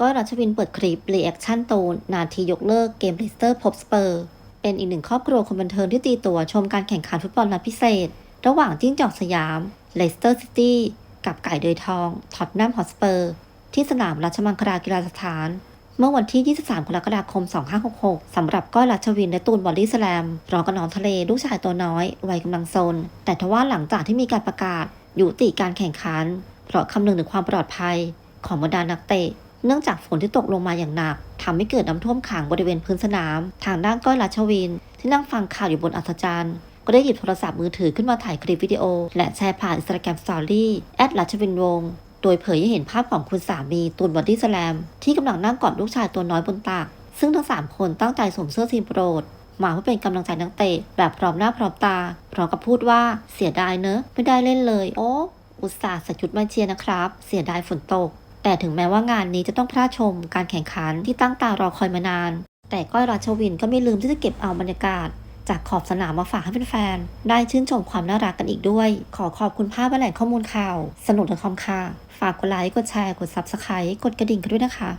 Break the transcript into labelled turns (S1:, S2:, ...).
S1: ก้อยรัชวินเปิดคลิปรีแอคชั่นโตนนาทียกเลิกเกมลิสเตอร์พบสเปอร์ เป็นอีกหนึ่งครอบครัวคนบันเทิงที่ตีตัวชมการแข่งขันฟุตบอลนัดพิเศษ ระหว่างจิ้งจอกสยามเลสเตอร์ซิตี้กับไก่เดยทองท็อตแนมฮอสเปอร์ ที่สนามราชมังคลากีฬาสถาน เมื่อวันที่ 23 กรกฎาคม 2566 สำหรับก้อยรัชวินและตูนบอดี้สแลมรองกับน้องทะเลลูกชายตัวน้อยวัยกำลังซน แต่ทว่าหลังจากที่มีการประกาศยุติการแข่งขัน เพราะคำนึงถึงความปลอดภัยของบรรดานักเตะ เนื่องจากฝนที่ตกลงมาอย่างหนักทำให้เกิดน้ำท่วมขังบริเวณพื้นสนาม ทางด้านก้อยรัชวิน ที่นั่งฟังข่าวอยู่บนอัศจรรย์ก็ได้หยิบโทรศัพท์มือถือขึ้นมาถ่ายคลิปวิดีโอ และแชร์ผ่านอินสตาแกรมสตอรี่แอดรัชวินวงศ์โดยเผยให้เห็นภาพของคุณสามีตูนบอดี้สแลมที่กำลังนั่งกอดลูกชายตัวน้อยบนตัก ซึ่งทั้ง 3 คนตั้งใจสวมเสื้อทีมโปรด มาเพื่อเป็นกำลังใจนักเตะแบบพร้อมหน้าพร้อมตา พร้อมกับพูดว่าเสียดายเนอะ ไม่ได้เล่นเลย โอ้ อุตส่าห์ใส่ชุดมาเชียร์นะครับ เสียดายฝนตก แต่ถึงแม้ว่างานนี้จะต้องพลาดชมการแข่งขันที่ตั้งตารอคอยมานาน แต่ก้อยราชวินก็ไม่ลืมที่จะเก็บเอาบรรยากาศ จากขอบสนามมาฝากให้แฟนๆ ได้ชื่นชมความน่ารักกันอีกด้วย ขอขอบคุณภาพและแหล่งข้อมูลข่าว สนุกดอทคอมค่ะ ฝากกดไลค์ กดแชร์ กด Subscribe กดกระดิ่งกันด้วยนะคะ